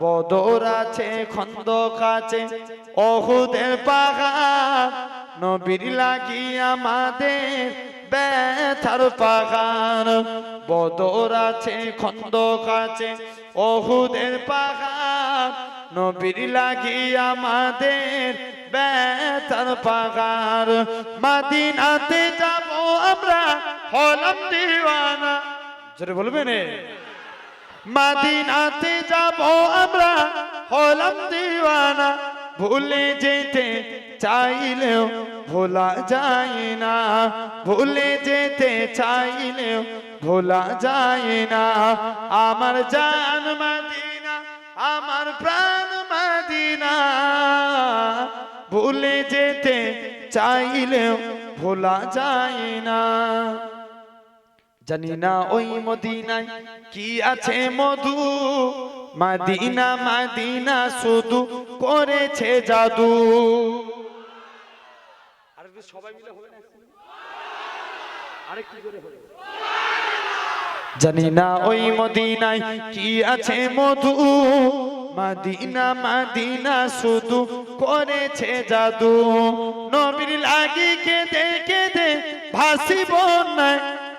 বদর আছে, খন্দক আছে, অহুদের পাহাড়। নবীর লাগি আমাদের ব্যথার পাহাড়। বদর আছে, খন্দক আছে, অহুদের পাহাড়। নবীর লাগি আমাদের ব্যথার পাহাড়। মাদিনাতে যাব আমরা, হলাম দিওয়ানা। বলবেন? মাদিনাতে যাব আমরা, হলাম দিওয়ানা। ভুলে যেতে চাইলেও ভোলা যায় না। ভুলে যেতে চাইলেও ভোলা যায় না। আমার জান মাদিনা, আমার প্রাণ মাদিনা। ভুলে যেতে চাইলেও ভোলা যায় না। জানি না ওই মদিনায় কি আছে মধু? মাদিনা মাদিনা শুধু করেছে জাদু। সবাই মিলে হবে না আরেকটু জোরে হবে? জানি না ওই মদিনায় কি আছে মধু? মাদিনা মাদিনা শুধু করেছে জাদু। নবীর লাগি কেঁদে কেঁদে ভাসি বন্যায়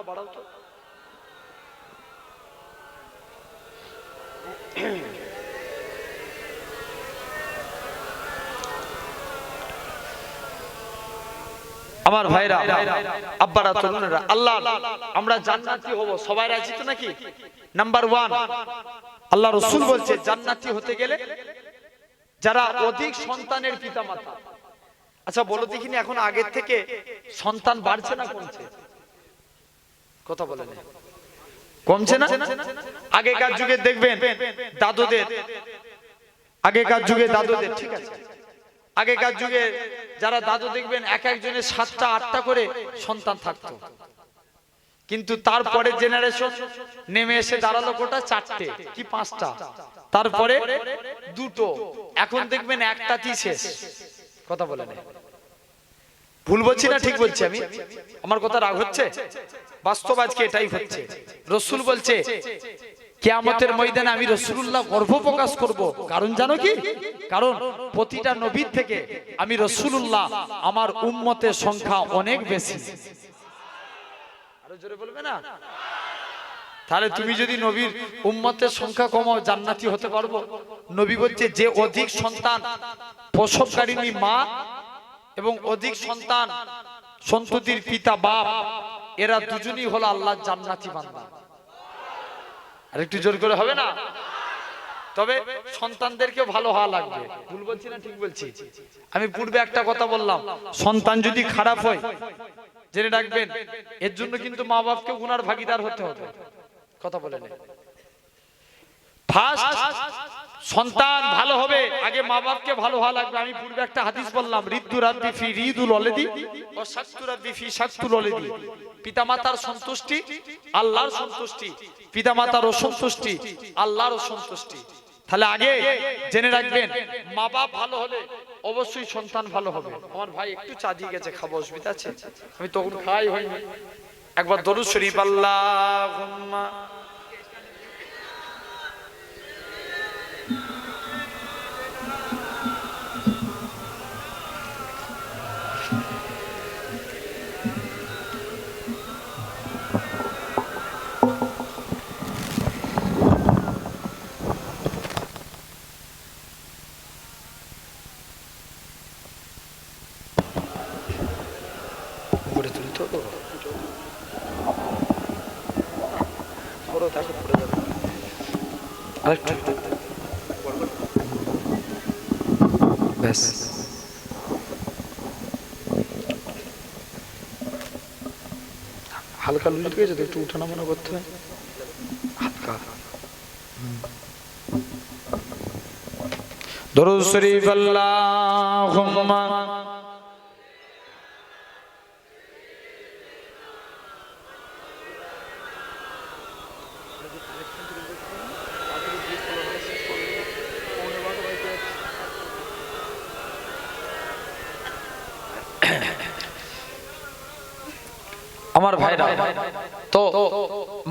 একটু বাড়াও তো। আমার ভাইরা আব্বারা তরুণেরা আল্লাহ, আমরা জান্নাতি হব। সবাই রাজি তো নাকি? নাম্বার ওয়ান আল্লাহ রসুল বলছে, জান্নাতি হতে গেলে যারা অধিক সন্তানের পিতা মাতা আচ্ছা বলো দেখিনি এখন আগের থেকে সন্তান বাড়ছে না কমছে? কথা বলে কমছে না? আগেকার যুগে দেখবেন দাদুদের। আগেকার যুগে দাদুদের। ঠিক আছে। আগেকার যুগে যারা দাদু দেখবেন এক একজনের সাতটা আটটা করে সন্তান থাকতো। কিন্তু তারপরে জেনারেশন নেমে এসে দাঁড়াল কোটা চারটে কি পাঁচটা? তারপরে দুটো। এখন দেখবেন একটাতেই শেষ। কথা বলে নেই। ভুল বলছি না, ঠিক বলছি আমি? আমার কথা রাগ হচ্ছে? বাস্তব আজকে এটাই হচ্ছে। রসুল বলছে, কেয়ামতের ময়দানে আমি রসুল্লাহ গর্ব প্রকাশ করব। কারণ জানো কি? কারণ প্রতিটা নবীর থেকে আমি রসুল্লাহ আমার উম্মতের সংখ্যা অনেক বেশি। তাহলে তুমি যদি নবীর উম্মতের সংখ্যা কমাও, জান্নাতি হতে পারব। নবী বলছে, যে অধিক সন্তান প্রসবকারিণী মা এবং অধিক সন্তান সন্ততির পিতা বাপ এরা দুজনই হলো আল্লাহ জান্নাতি বান্দা। আর একটু জোর করে হবে না? তবে সন্তানদেরকে ভালো হওয়া লাগবে। ভুল বলছি না ঠিক বলছি? আমি পূর্বে একটা কথা বললাম সন্তান যদি খারাপ হয় জেনে রাখবেন এর জন্য কিন্তু মা বাপকে গুনার ভাগিদার হতে হবে। কথা বলে ফার্স্ট সন্তান ভালো হবে, আগে মা বাপকে ভালো হওয়া লাগবে। আমি পূর্বে একটা হাদিস বললাম রিদ্দু রাব্বি ফি রিদুল অলেদি ও শাক্তু রাব্বি পিতামাতার সন্তুষ্টি, আল্লাহর সন্তুষ্টি, পিতামাতার অসন্তুষ্টি, আল্লাহর অসন্তুষ্টি। তাহলে আগে জেনে রাখবেন মা বাপ ভালো হলে অবশ্যই সন্তান ভালো হবে। আমার ভাই একটু চা দিয়ে গেছে, খাব, অসুবিধা আছে? আমি তখন খাই হয়নি। একবার দরুদ শরীফ আল্লাহ পড়ে যাবে। ব্যাস। হালকা লুজ গেছে তো একটু উঠানামা করতে হয়। হালকা। দরুদ শরীফ আল্লাহুম্মা। আমার ভাইরা, তো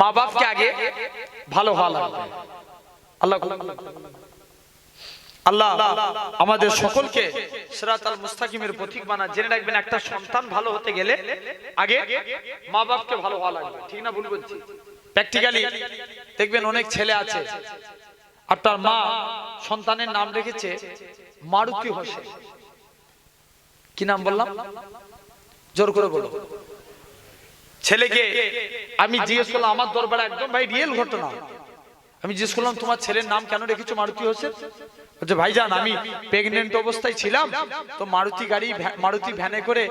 মা বাপকে আগে ভালো লাগবে। আল্লাহ আল্লাহ আমাদের সকলকে সিরাতাল মুস্তাকিমের পথিক বানা। জেনে রাখবেন, একটা সন্তান ভালো হতে গেলে আগে মা বাপকে ভালো হওয়া লাগবে। ঠিক না ভুল বলছি? প্র্যাকটিক্যালি দেখবেন অনেক ছেলে আছে আর তার মা সন্তানের নাম রেখেছে মারুতি হোসেন। কি নাম বললাম? জোর করে বলো। ছেলেকে আমি জিজ্ঞেস করলাম, আমার দরবারে একদম ভাই রিয়েল ঘটনা। আমি জিজ্ঞেস করলাম, তোমার ছেলের নাম কেন রেখেছো? মারুতি হোসেন বলছে, ভাইজান, আমি প্রেগনেন্ট অবস্থায় ছিলাম, তো মারুতি গাড়ি মারুতি ভ্যানে করে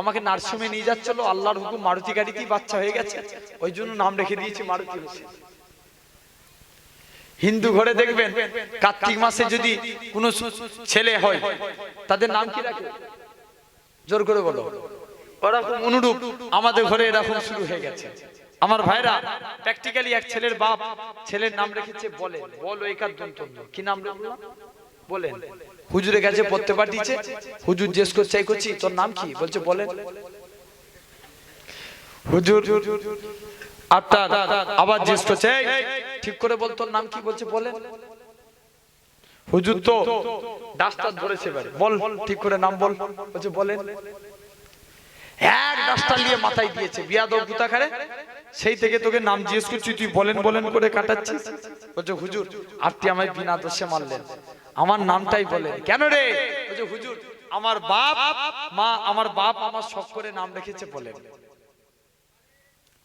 আমাকে নার্সিংহোমে নিয়ে যাচ্ছিল। আল্লাহর হুকুম, মারুতি গাড়িতেই বাচ্চা হয়ে গেছে। ওই জন্য নাম রেখে দিয়েছি, মারুতি হোসেন হিন্দু ঘরে দেখবেন, কার্তিক মাসে যদি কোনো ছেলে হয়, তাদের নাম কি রাখে? জোর করে বলো। ওরকম অনুরূপ। আমাদের ঘরে এরকম শুরু হয়ে গেছে। আমার ভাইরা প্র্যাকটিক্যালি এক ছেলের বাপ, ছেলের নাম রেখেছে বলে। বল একার দন্তন্য কি নাম রাখলাম বলেন। হুজুরে কাছে পড়তে পাঠিয়েছে হুজুর জিজ্ঞেস করছে, এই করছি তোর নাম কি? বলছে, বলেন। হুজুর আপনার আবার জিজ্ঞেস করছে ঠিক করে বল, তোর নাম কি? বলছে, বলেন। হুজুর তো ডাস্টার ধরেছে বল, ঠিক করে নাম বল। বলছে, বলেন। এক ডাস্টার নিয়ে মাথায় দিয়েছে। বিয়াদ বিয়াদব গুতাখারে সেই থেকে তোকে নাম জিজ্ঞেস করছি, তুই বলেন বলেন করে কাটাচ্ছিস? বলছে, হুজুর আপনি আমায় বিনা দোষে মারলেন। আমার নামটাই বলেন কেন রে? বলছে, হুজুর, আমার বাপ, মা, আমার বাপ আমার শখ করে নাম রেখেছে বলেন।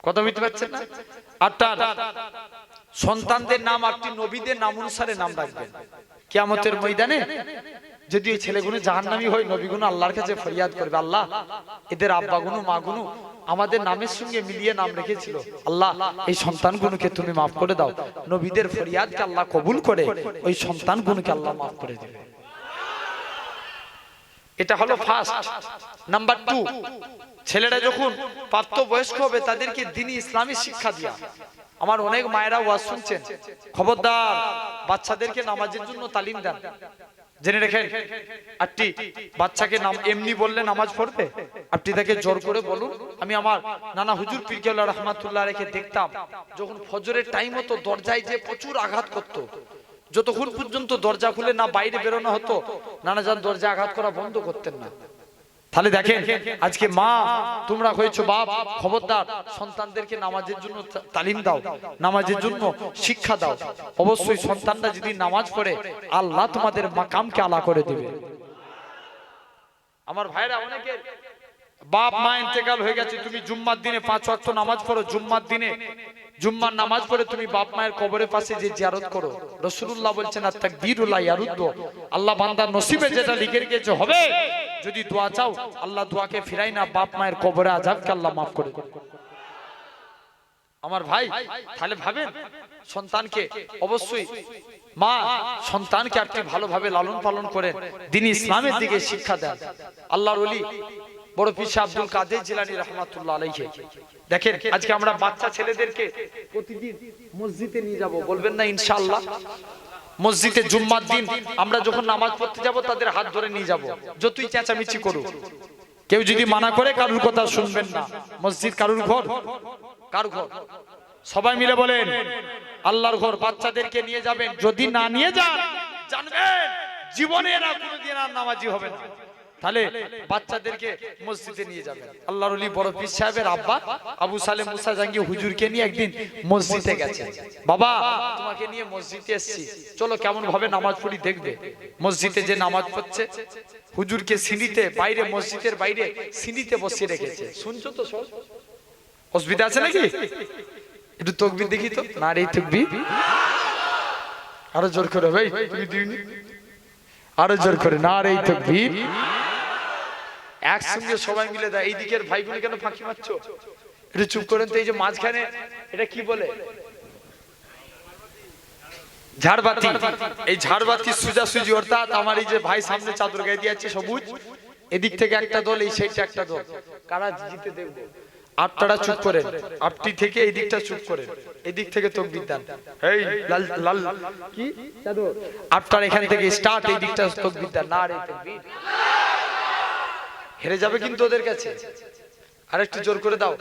কথা বুঝতে পারছেন না? আপনার সন্তানদের নাম আপনি নবীদের নাম অনুসারে নাম রাখবেন। কিয়ামতের ময়দানে যদি ওই ছেলেগুলো জাহান্নামী হয়, নবীগুলো আল্লাহর কাছে ফরিয়াদ করবে, আল্লাহ, এদের আব্বাগুলো মাগুলো আমাদের নামের সঙ্গে মিলিয়ে নাম রেখেছিল। আল্লাহ, এই সন্তানগুলোকে তুমি মাফ করে দাও। নবীদের ফরিয়াদকে আল্লাহ কবুল করে ওই সন্তানগুলোকে আল্লাহ মাফ করে দেবে। এটা হলো ফার্স্ট নাম্বার টু ছেলেরা যখন প্রাপ্ত বয়স্ক হবে, তাদেরকে দিনই ইসলামী শিক্ষা দিয়া। আমার অনেক মায়েরা ওয়াজ শুনছেন। খবরদার, বাচ্চাদেরকে নামাজের জন্য তালিম দেন। জেনে রেখেন আটটি বাচ্চাকে নাম এমনি বললে নামাজ পড়বে আপনি তাকে জোর করে বলুন, আমি আমার নানা হুজুর পিরকেউল্লাহ রহমাতুল্লাহ রেখে দেখতাম, যখন ফজরের টাইম হতো, দরজায় যে প্রচুর আঘাত করত। যতক্ষণ পর্যন্ত দরজা খুলে না বাইরে বেরোনো হতো, নানা যান দরজা আঘাত করা বন্ধ করতেন না তাহলে দেখেন আজকে মা তোমরা হয়েছো বাপ খবরদার। সন্তানদেরকে নামাজের জন্য তালিম দাও নামাজের জন্য শিক্ষা দাও। অবশ্যই সন্তানরা যদি নামাজ পড়ে আল্লাহ তোমাদের মাকামকে আলা করে দেবে। আমার ভাইরা অনেকে বাপ মা ইন্তেকাল হয়ে গেছে তুমি জুম্মার দিনে পাঁচ ওয়াক্ত নামাজ পড়ো জুম্মার দিনে জুম্মার নামাজ পড়ে তুমি বাপ মায়ের কবরের পাশে যে জিয়ারত করো রসুল্লাহ বলছেন আর তাকবীরুল্লাহ ইয়ারুদ্দ। আল্লাহ বান্দার নসিবে যেটা লিখে রেখেছে হবে। যদি দোয়া চাও, আল্লাহ দোয়াকে ফিরাই না বাপ মায়ের কবরে আজাবকে আল্লাহ মাফ করে আমার ভাই, তাহলে ভাবেন, সন্তানকে অবশ্যই, মা সন্তানকে আপনি ভালোভাবে লালন পালন করেন দিন ইসলামের দিকে শিক্ষা দেন। আল্লাহর অলি বড় পিসা আব্দুল কাদের জিলানি রহমাতুল্লাহ আলাইহি। দেখেন, আজকে আমরা বাচ্চা ছেলেদেরকে প্রতিদিন মসজিদে নিয়ে যাব, বলবেন না ইনশাআল্লাহ? মসজিদে জুম্মার দিন আমরা যখন নামাজ পড়তে যাব, তাদের হাত ধরে নিয়ে যাব। যতই চেঁচামেচি করুক। কেউ যদি মানা করে, কারুর কথা শুনবেন না। মসজিদ কারুর ঘর? কার ঘর? সবাই মিলে বলেন, আল্লাহর ঘর। বাচ্চাদেরকে নিয়ে যাবেন। যদি না নিয়ে যান, জানবেন, জীবনে এরা কোনোদিন আর নামাজি হবে না। তাহলে বাচ্চাদেরকে মসজিদে নিয়ে যাবেন। আল্লাহর ওলি বড় পীর সাহেবের আব্বা আবু সালে মুসা জাঙ্গি হুজুরকে নিয়ে একদিন মসজিদে গেছে বাবা, তোমাকে নিয়ে মসজিদে এসেছি। চলো কেমন ভাবে নামাজ পড়ি দেখবে। মসজিদে যে নামাজ পড়ছে, হুজুরকে সিঁড়িতে, বাইরে মসজিদের বাইরে সিঁড়িতে বসিয়ে রেখেছে। শুনছো তো সব? অসুবিধা আছে নাকি? একটু তকবির দেখি তো। না রে তকবির? আরও জোর করে ভাই, তুমি দিওনি? আরও জোর করে। না রে তকবির? একসঙ্গে সবাই মিলে দেয়। এই দিকের ভাইগুলো কেন ফাঁকি মারছো? একটু চুপ করেন তো এই যে মাঝখানে এটা কি বলে? ঝাড়বাতি। এই ঝাড়বাতি সুজাসুজি অর্থাৎ আমার এই যে ভাই সামনে চাদর গায়ে দিয়ে আছে সবুজ এদিক থেকে একটা দল এই সাইডে একটা দল। কারা জিতে দেখব আপনারা চুপ করেন। আপনি থেকে এই দিকটা চুপ করেন। এদিক থেকে দেন। এই লাল লাল কি? চাদর। আপনার এখান থেকে স্টার্ট এই দিকটা তকবির দেন। না রে হেরে যাবে কিন্তু ওদের কাছে। আরেকটু জোর করে দাও।